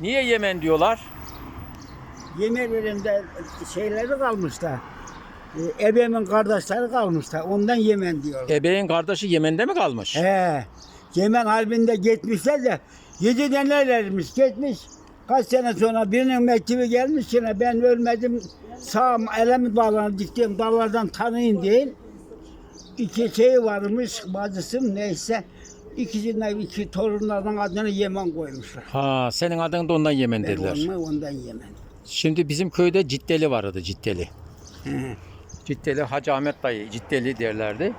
Niye Yemen diyorlar? Yemenlerinde şeyleri kalmış da. E, ebemin kardeşleri kalmış da. Ondan Yemen diyorlar. Ebeğin kardeşi Yemen'de mi kalmış? He. Yemen harbinde gitmişler de yedi denelermiş gitmiş. Kaç sene sonra birinin mektubu gelmiş yine ben ölmedim sağım elemi bağlanıp diktiğim dallardan tanıyın değil. İki şey varmış bacısı neyse ikisinden iki torunlardan adını Yemen koymuşlar. Ha senin adın da ondan Yemen Ben dediler. onu ondan Yemen. Şimdi bizim köyde Ciddeli vardı Ciddeli. He. Ciddeli Hacı Ahmet dayı Ciddeli derlerdi.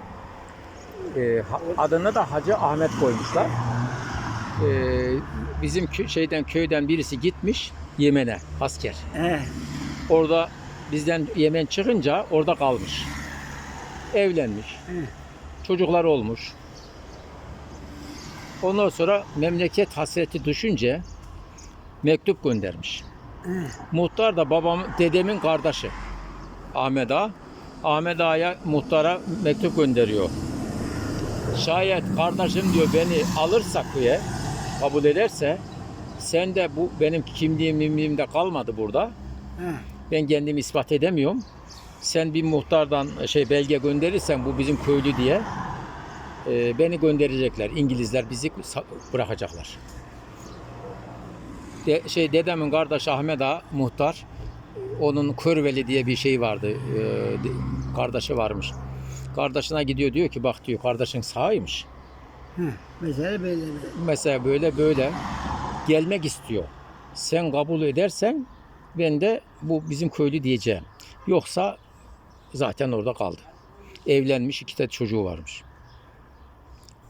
Ee, ha- adını da Hacı Ahmet koymuşlar. Ee, bizim kö- şeyden köyden birisi gitmiş Yemen'e asker. He. Orada bizden Yemen çıkınca orada kalmış. Evlenmiş. Çocuklar olmuş. Ondan sonra memleket hasreti düşünce mektup göndermiş. Muhtar da babam, dedemin kardeşi. Ahmet Ağa. Ahmet Ağa'ya muhtara mektup gönderiyor. Şayet kardeşim diyor beni alırsa köye, kabul ederse sen de bu benim kimliğim mimliğim de kalmadı burada. Ben kendimi ispat edemiyorum. Sen bir muhtardan şey belge gönderirsen bu bizim köylü diye e, beni gönderecekler. İngilizler bizi bırakacaklar. De, şey dedemin kardeşi Ahmet Ağa muhtar. Onun Körveli diye bir şey vardı. e, de- kardeşi varmış. Kardeşine gidiyor diyor ki bak diyor kardeşin sağıymış. He. Mesela böyle böyle. Mesela böyle böyle gelmek istiyor. Sen kabul edersen ben de bu bizim köylü diyeceğim. Yoksa zaten orada kaldı. Evlenmiş iki tane çocuğu varmış.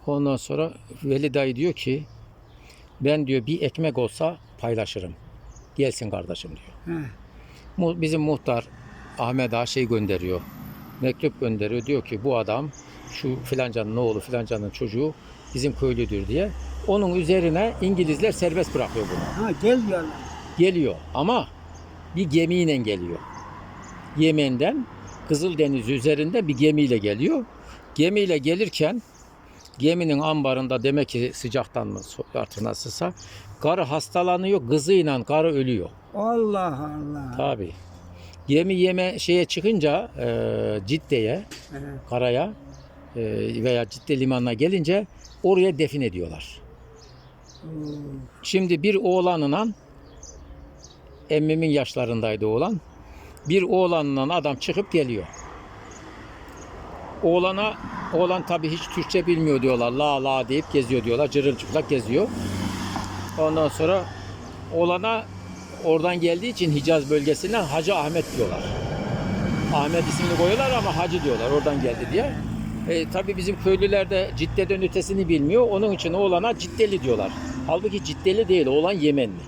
Ondan sonra Veli dayı diyor ki ben diyor bir ekmek olsa paylaşırım. Gelsin kardeşim diyor. Mu- Bizim muhtar Ahmet Ağa şey gönderiyor. Mektup gönderiyor. Diyor ki bu adam şu filancanın oğlu filancanın çocuğu bizim köylüdür diye. Onun üzerine İngilizler serbest bırakıyor bunu. Ha gel diyorlar. Geliyor ama bir gemiyle geliyor. Yemen'den Kızıldeniz üzerinde bir gemiyle geliyor. Gemiyle gelirken geminin ambarında demek ki sıcaktan mı artık nasılsa karı hastalanıyor, kızıyla karı ölüyor. Allah Allah. Tabi. Gemi yeme şeye çıkınca e, Cidde'ye, He. karaya e, veya Cidde limanına gelince oraya defin ediyorlar. Oo. Şimdi bir oğlanla emmimin yaşlarındaydı oğlan. Bir oğlanla adam çıkıp geliyor. Oğlana oğlan tabi hiç Türkçe bilmiyor diyorlar. La la deyip geziyor diyorlar. Cırıl çıplak geziyor. Ondan sonra oğlana oradan geldiği için Hicaz bölgesinden Hacı Ahmet diyorlar. Ahmet ismini koyuyorlar ama Hacı diyorlar oradan geldi diye. E, tabii bizim köylüler de Cidde'den ötesini bilmiyor. Onun için oğlana Ciddeli diyorlar. Halbuki Ciddeli değil, oğlan Yemenli.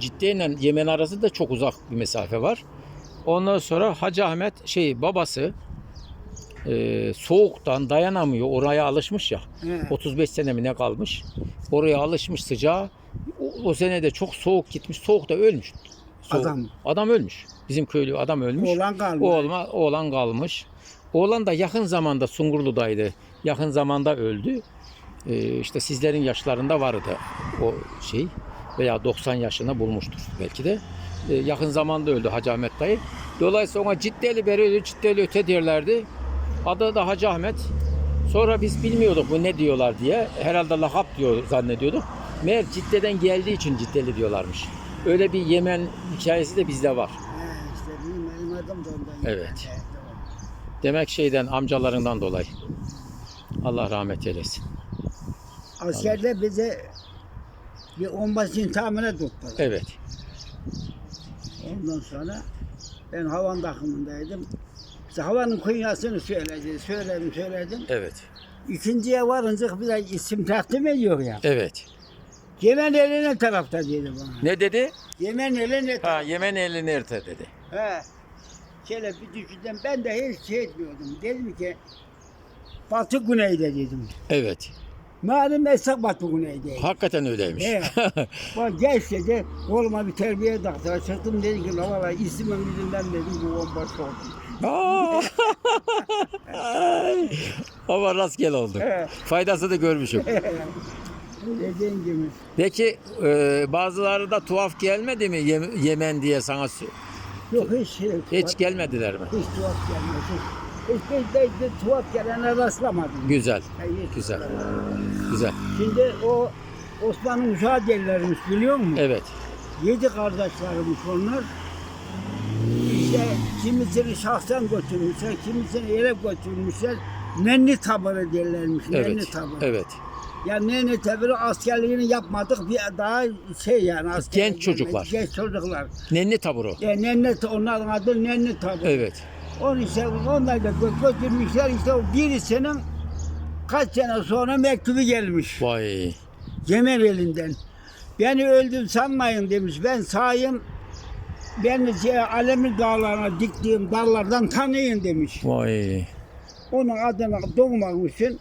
Cidde ile Yemen arasında çok uzak bir mesafe var. Ondan sonra Hacı Ahmet şey babası e, soğuktan dayanamıyor. Oraya alışmış ya. He. 35 sene mi ne kalmış. Oraya alışmış sıcağa. O, o sene de çok soğuk gitmiş. Soğukta ölmüş. Soğuk. Adam. Adam ölmüş. Bizim köylü adam ölmüş. Oğlan kalmış. Oğlma, oğlan kalmış. Oğlan da yakın zamanda Sungurlu'daydı. Yakın zamanda öldü. Ee, işte sizlerin yaşlarında vardı o şey. Veya 90 yaşına bulmuştur belki de. Ee, yakın zamanda öldü Hacı Ahmet dayı. Dolayısıyla ona Ciddeli beri Ciddeli öte derlerdi. Adı da Hacı Ahmet. Sonra biz bilmiyorduk bu ne diyorlar diye. Herhalde lakap diyor zannediyorduk. Meğer Cidde'den geldiği için Ciddeli diyorlarmış. Öyle bir Yemen hikayesi de bizde var. İşte benim adım da ondan. Evet. Demek şeyden amcalarından dolayı. Allah rahmet eylesin. Askerde bize bir onbaşını tamire tuttular. Evet. Ondan sonra ben havan takımındaydım. İşte havanın kunyasını söyledi, söyledim, söyledim. Evet. İkinciye varınca bir de isim takdim ediyor ya. Evet. Yemen eli ne tarafta dedi bana. Ne dedi? Yemen eli ne Ha tarafta? Yemen eli nerede dedi. He. Şöyle bir düşündüm. Ben de hiç şey etmiyordum. Dedim ki batı güneyde dedim. Evet. Malum esas batı güneyde. Hakikaten öyleymiş. He. Bak geç dedi. Koluma bir terbiye taktı. Çıktım dedi ki la valla ismim yüzünden dedim bu onbaşı oldum. Ama rastgele oldu. He. Faydası da görmüşüm. Dediğin gibi. Peki e, bazıları da tuhaf gelmedi mi Yem- Yemen diye sana Yok hiç hiç gelmediler mi? Hiç tuhaf gelmedi. Hiç, hiç, hiç, hiç tuhaf gelene rastlamadım. Güzel. Hayır. Güzel. Güzel. Şimdi o Osman'ın uşağı derlermiş biliyor musun? Evet. Yedi kardeşlermiş onlar. İşte kimisini şahsen götürmüşler, kimisini yere götürmüşler. Nenni tabırı derlermiş, nenni Evet. tabırı. Evet. Ya nenni tabırı askerliğini yapmadık bir daha şey yani askerlik Genç çocuklar. Genç çocuklar. Nenni taburu. Ya nenni, onların adı nenni tabırı. Evet. Onu işte onlar da gö- götürmüşler işte birisinin kaç sene sonra mektubu gelmiş. Vay. Cemal elinden. Beni öldüm sanmayın demiş. Ben sağım. Beni şey, Alemir dağlarına diktiğim dallardan tanıyın demiş. Vay. Onun adına doğmak için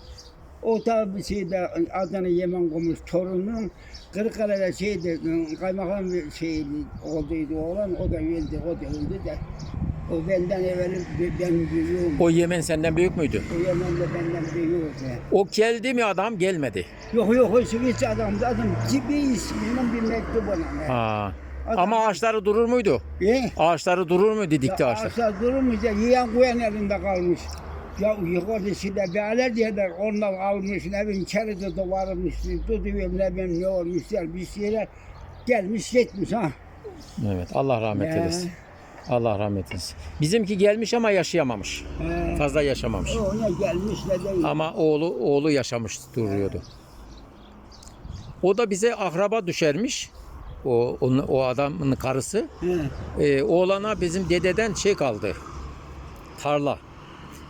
o tabi şeyde adını Yemen koymuş torunun Kırıkkale'de şeyde kaymakam bir şey olduydu oğlan o da öldü o da öldü de o benden evvel ben büyüğüm. O, O Yemen senden büyük müydü? Yemen'de benden büyüğüm. O geldi mi adam gelmedi. Yok yok o hiç adam adam gibi isminin bir mektup ona. Ha. Adam- Ama ağaçları durur muydu? E? Ağaçları durur muydu dikti ağaçlar? Ağaçlar durmuş ya yiyen koyan elinde kalmış. Ya yukarıda şimdi beler diyorlar onlar almış ne bileyim içeride de varmış tutuyor ne bileyim ne olmuşlar bir şeyler gelmiş gitmiş ha. Evet. Allah rahmet Ya. eylesin. Allah rahmet eylesin. Bizimki gelmiş ama yaşayamamış. He. Fazla yaşamamış. o ne gelmiş ne değil. Ama oğlu oğlu yaşamış duruyordu. O da bize akraba düşermiş. O onun, o adamın karısı. Ee, oğlana bizim dededen şey kaldı. Tarla.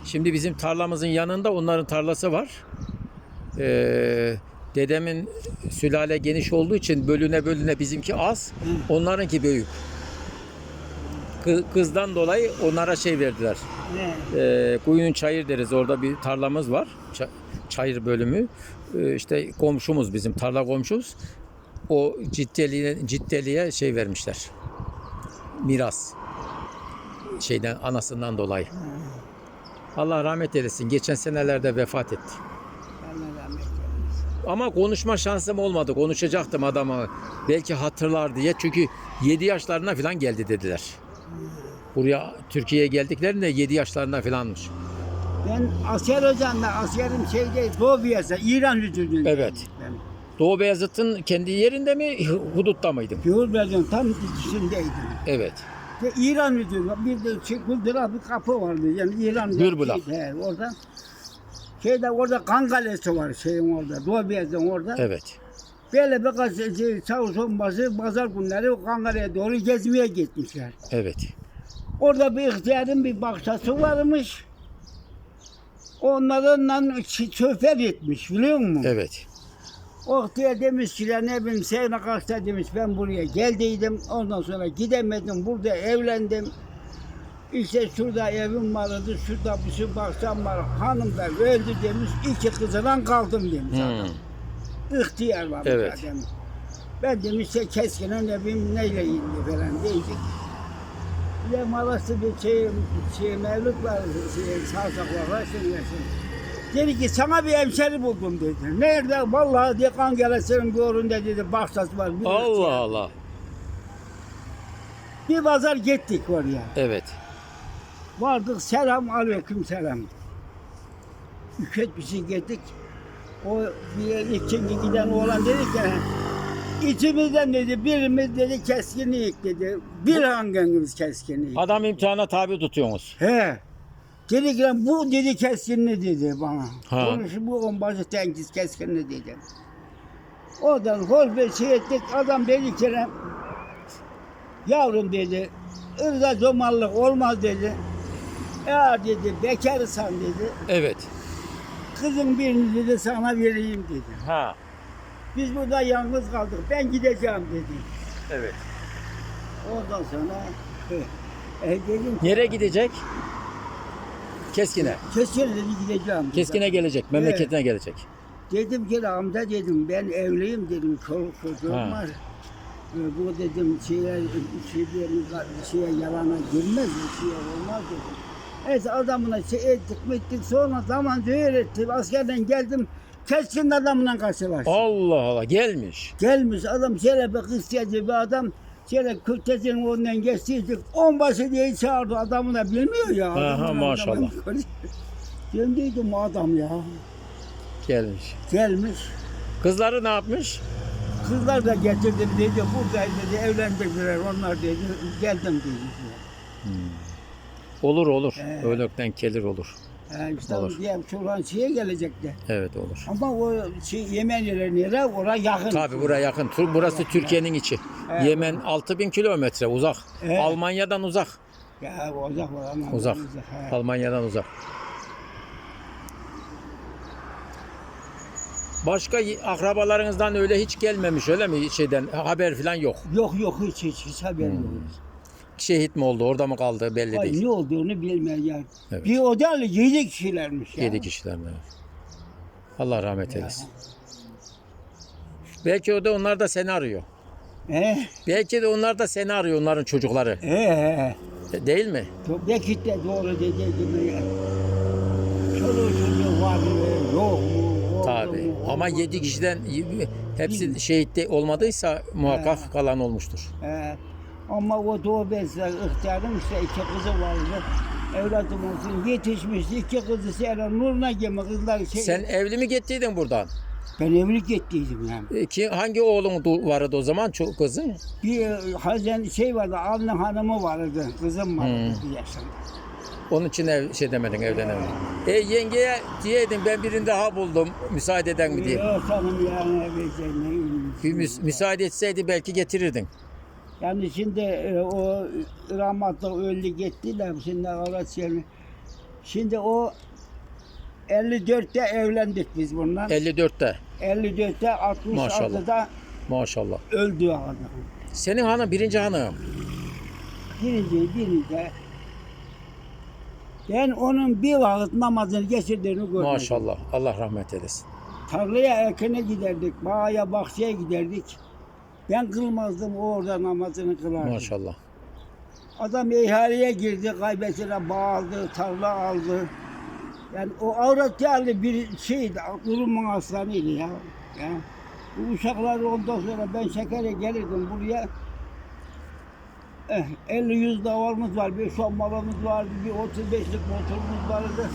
Şimdi bizim tarlamızın yanında onların tarlası var. Ee, dedemin sülale geniş olduğu için bölüne bölüne bizimki az. Onlarınki büyük. Kı- Kızdan dolayı onlara şey verdiler. He. Ee, Kuyun Çayır deriz. Orada bir tarlamız var. Ça- Çayır bölümü. Ee, işte komşumuz bizim tarla komşumuz. O ciddeliğe, ciddeliğe şey vermişler. Miras. Şeyden anasından dolayı. Allah rahmet eylesin. Geçen senelerde vefat etti. Ama konuşma şansım olmadı. Konuşacaktım adama. Belki hatırlar diye. Çünkü 7 yaşlarına falan geldi dediler. Buraya Türkiye'ye geldiklerinde 7 yaşlarında falanmış. Ben asker hocam da askerim şeyde Doğu Biyasa, İran hücudunda. Evet. Ben Doğu Beyazıt'ın kendi yerinde mi, hudutta mıydın? Cumhurbaşkanı tam içindeydim. Evet. Ve İran hücudu. Bir de şey, Kıldır'a bir kapı vardı. Yani İran. Gürbülak. He, orada. Şeyde orada kan kalesi var şeyin orada. Doğu Beyazıt'ın orada. Evet. Böyle birkaç şey, çavuş onbası pazar günleri o Kangala'ya doğru gezmeye gitmişler. Evet. Orada bir ihtiyarın bir bahçesi varmış. Onlarınla şoför etmiş biliyor musun? Evet. O ihtiyar demiş ki ne bileyim Seyna kaçta demiş ben buraya geldiydim. Ondan sonra gidemedim burada evlendim. İşte şurada evim vardı, şurada bir şey bahçem var. Hanım da öldü demiş. İki kızla kaldım demiş. adam. Hmm. İhtiyar var Evet. demiş. Ben demiş işte keskine ne bileyim neyle indi falan diyecek. Bir de malası bir şey, şey mevlüt var, şey, sarsak var, şimdi Dedi ki sana bir hemşeri buldum dedi. Nerede? Vallahi diye kan gelesinin göründe dedi. Bahçesi var. bir Allah ihtiyar. Allah. Bir pazar gittik oraya. Evet. Vardık selam aleyküm selam. Üç et bir şey gittik. O bir ikinci giden oğlan dedi ki içimizden dedi birimiz dedi keskinlik dedi. Bir hangimiz keskinlik. Adam imtihana tabi tutuyorsunuz. He. Dedi ki bu dedi keskinli dedi bana. Ha. Konuş bu onbaşı tenkiz keskinli dedi. Oradan bir şey ettik. Adam dedi ki yavrum dedi ırza domallık olmaz dedi. Ya dedi bekarsan dedi. Evet. Kızın birini dedi sana vereyim dedi. Ha. Biz burada yalnız kaldık. Ben gideceğim dedi. Evet. Ondan sonra e, dedim ki, Nereye gidecek? Keskine. Keskin dedi gideceğim. Keskine gelecek. Memleketine gelecek. Dedim ki amca dedim ben evliyim dedim çoluk çocuğum Ha. var. E, bu dedim şeye, şeye, şeye yalana girmez, bir şeye olmaz dedim. Neyse adamına şey ettik mittik sonra zaman etti. Askerden geldim keskin adamla karşılaştı. Allah Allah gelmiş. Gelmiş adam şöyle bir bir adam şöyle kürtesinin önünden geçtiydik. On başı diye çağırdı adamı da bilmiyor ya. Aha, Adamın maşallah. adamı- Ben dedim adam ya. Gelmiş. Gelmiş. Kızları ne yapmış? Kızlar da getirdim dedi. Buradaydı dedi. Evlendirdiler onlar dedi. Geldim dedi. Olur olur. Ee. Ölükten gelir olur. Yani işte Olur. diye şuradan şeye gelecekti. Evet olur. Ama o şey, Yemenliler nere? Oraya yakın. Tabi buraya yakın. Tur- Burası Türkiye'nin içi. Evet. Yemen 6000 kilometre uzak. Evet. Almanya'dan uzak. Ya uzak var ama. Uzak. he. Almanya'dan uzak. Başka y- akrabalarınızdan öyle hiç gelmemiş öyle mi şeyden haber falan yok. Yok yok hiç hiç, hiç haberim yok. Şehit mi oldu orada mı kaldı belli Ay, değil. ne olduğunu bilmiyorum yani. Evet. Bir odalı yedi kişilermiş ya. 7 kişiler mi? Allah rahmet eylesin. Belki o da onlar da seni arıyor. He? Belki de onlar da seni arıyor onların çocukları. He. De- Değil mi? Çok belki de doğru dediği gibi ya. Çoluğu çocuğu var mı yok mu? oldu Tabii. mu, Ama olmadı 7 mı? kişiden hepsi şehit de olmadıysa muhakkak kalan olmuştur. He. Ama o doğu besler ihtiyarım işte iki kızı vardı. Evladım olsun yetişmiş iki kızı Seyran Nur'una gelme kızlar şey. Sen evli mi gittiydin buradan? Ben evlilik ettiydim yani. E, Ki hangi oğlun du- vardı o zaman çok kızın? Bir e, hazen şey vardı, Avni hanımı vardı, kızım vardı Hmm. bir yaşında. Onun için ev, şey demedin evlenemedin. E yengeye diyeydin ben birini daha buldum müsaade eden mi diye. Yok canım yani vereceğim. Bir müs- müsaade etseydi belki getirirdin. Yani şimdi e, o rahmatlı öldü gittiler şimdi avrat yerine. Şimdi o 54'te evlendik biz bundan. 54'te 54'te 66'da maşallah. öldü adam. Senin hanım birinci hanım. Birinci, birinci. Ben onun bir vakit namazını geçirdiğini görmedim. Maşallah. Allah rahmet eylesin. Tarlaya ekine giderdik, bağa bahçeye giderdik. Ben kılmazdım, o orada namazını kılardı. Maşallah. Adam ihaleye girdi, kaybetine bağladı, tarla aldı. Yani o avrat yerli bir şeydi, durumun aslanıydı ya. ya. Bu uşaklar ondan sonra ben şekere gelirdim buraya. Eh, 50-100 davarımız var, bir son malımız vardı, bir 35'lik motorumuz vardı.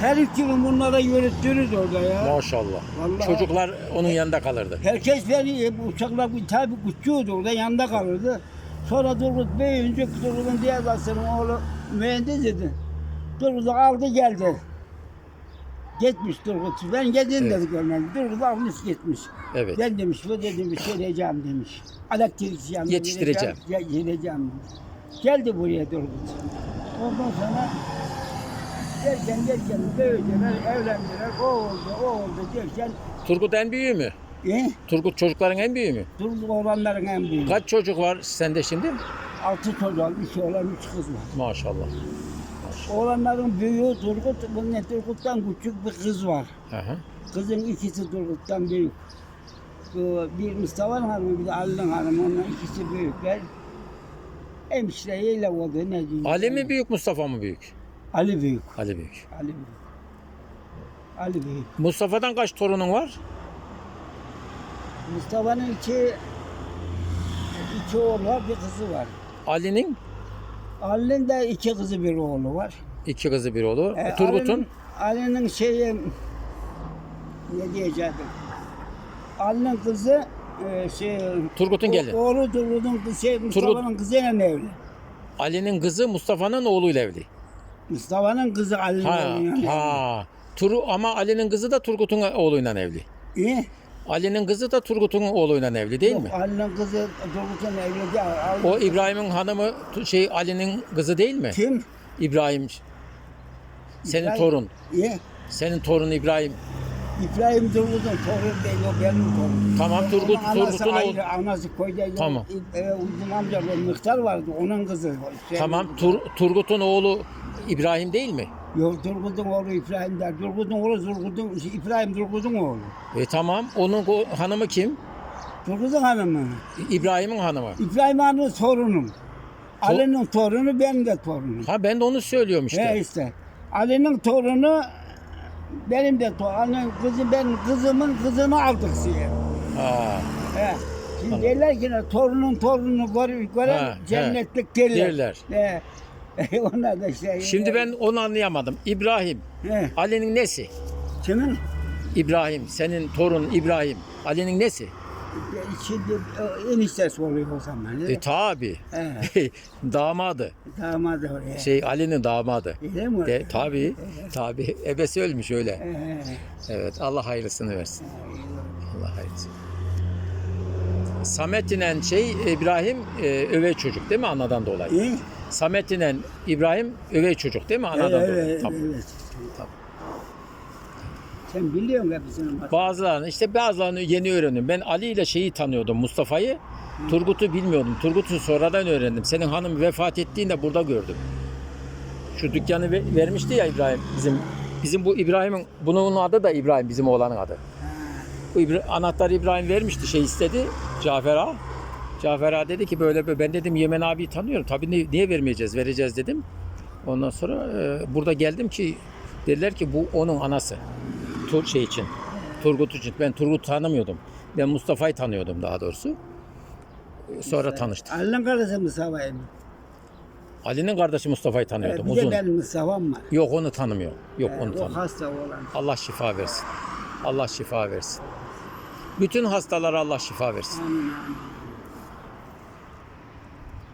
Her iki gün bunlara yürüttürürüz orada ya. Maşallah. Vallahi- Çocuklar onun yanında kalırdı. Herkes beni bu uçaklar tabi uçuyordu orada yanında kalırdı. Sonra Turgut büyüyünce Turgut'un diğer basının oğlu mühendis idi. Turgut'u aldı geldi. Gitmiş Turgut. Ben geldim Evet. dedi görmedim. Turgut almış gitmiş. Evet. Ben demiş bu dedim bir şey diyeceğim demiş. Elektrikçi yanına Yetiştireceğim. Geleceğim demiş. Geldi buraya Turgut. Ondan sonra derken derken büyüdüler, evlendiler, o oldu, o oldu derken Turgut en büyüğü mü? e, Turgut çocukların en büyüğü mü? Turgut oğlanların en büyüğü. Kaç çocuk var sende şimdi? Altı çocuk, iki oğlan, üç kız var. Maşallah. Oğlanların büyüğü Turgut, bunun Turgut'tan küçük bir kız var. Aha. Kızın ikisi Turgut'tan büyük. Bir Mustafa Hanım, bir de Ali'nin hanımı, onlar ikisi büyükler. Hemşireyle oldu, ne diyeyim. Ali mi büyük Mustafa mı büyük? Ali büyük, Ali büyük. Ali büyük. Ali büyük. Mustafa'dan kaç torunun var? Mustafa'nın iki, iki oğlu var, bir kızı var. Ali'nin Ali'nin de iki kızı, bir oğlu var. iki kızı bir oğlu. E, Turgut'un Ali'nin- Ali'nin şeyi ne diyeceğim? Ali'nin kızı e, şey Turgut'un gelin. Oğlu Turgut'un kızı şey Mustafa'nın kızıyla evli. Ali'nin kızı Mustafa'nın oğluyla evli. Mustafa'nın kızı Ali'nin Ha, oğluyla ha. Turu ama Ali'nin kızı da Turgut'un oğluyla evli. İyi. Ali'nin kızı da Turgut'un oğluyla evli değil mi? Ali'nin kızı Turgut'un evli değil. Ali- O İbrahim'in hanımı tu- şey Ali'nin kızı değil mi? Kim? İbrahim. Senin İbrahim. torun. İyi. Senin torun İbrahim. İbrahim Turgut'un torunu değil o benim torunum. Tamam Turgut Onun anası Turgut'un oğlu. ayrı, anası koyda Tamam. E, uzun amca bir Mıhtar vardı onun kızı. Şey- Tamam Tur- Turgut'un oğlu İbrahim değil mi? Yok Turgut'un oğlu İbrahim der. Turgut'un oğlu Turgut'un İbrahim Turgut'un oğlu. E tamam. Onun o- hanımı kim? Turgut'un hanımı. İbrahim'in hanımı. İbrahim Han'ın torunum. Ali'nin torunu benim de torunum. Ha ben de onu söylüyorum işte. He işte. Ali'nin torunu benim de to annem kızım ben kızımın kızını aldık size. Ha, He. Şimdi derler ki ne torunun torununu gör, gören Ha, cennetlik derler. derler. He. Onlar da işte. Şimdi ben onu anlayamadım. İbrahim, He. Ali'nin nesi? Kimin? İbrahim, senin torun İbrahim. Ali'nin nesi? Şimdi o eniştesi oluyor o zaman. E tabi. He. damadı. Damadı oraya. Şey Ali'nin damadı. Öyle mi? De, tabi. Tabi. Ebesi ölmüş öyle. He. Evet. Allah hayırlısını versin. Allah hayırlısı. Samet inen şey İbrahim e, övey çocuk değil mi anadan dolayı? İyi. Samet inen İbrahim övey çocuk değil mi anadan Evet, dolayı? evet, Tamam. evet. Tamam. Sen biliyorsun hepsini. bak. Bazılarını işte bazılarını yeni öğrendim. Ben Ali ile şeyi tanıyordum Mustafa'yı. Turgut'u bilmiyordum. Turgut'u sonradan öğrendim. Senin hanım vefat ettiğinde burada gördüm. Şu dükkanı ve- vermişti ya İbrahim bizim bizim bu İbrahim'in bunun adı da İbrahim bizim oğlanın adı. Bu İbra- anahtarı İbrahim vermişti şey istedi Cafer Ağa. Cafer Ağa dedi ki böyle böyle ben dedim Yemen abiyi tanıyorum. Tabii ni- niye vermeyeceğiz? Vereceğiz dedim. Ondan sonra e, burada geldim ki dediler ki bu onun anası. Tur şey için. Turgut için. Ben Turgut tanımıyordum. Ben Mustafa'yı tanıyordum daha doğrusu. Sonra tanıştık. Ali'nin karısı Mustafa'yı mı? Ali'nin kardeşi Mustafa'yı tanıyordum. bir Uzun. de benim Mustafa'm var. Yok onu tanımıyor. Yok onu o tanımıyor. hasta olan. Allah şifa versin. Allah şifa versin. Bütün hastalara Allah şifa versin. Amin.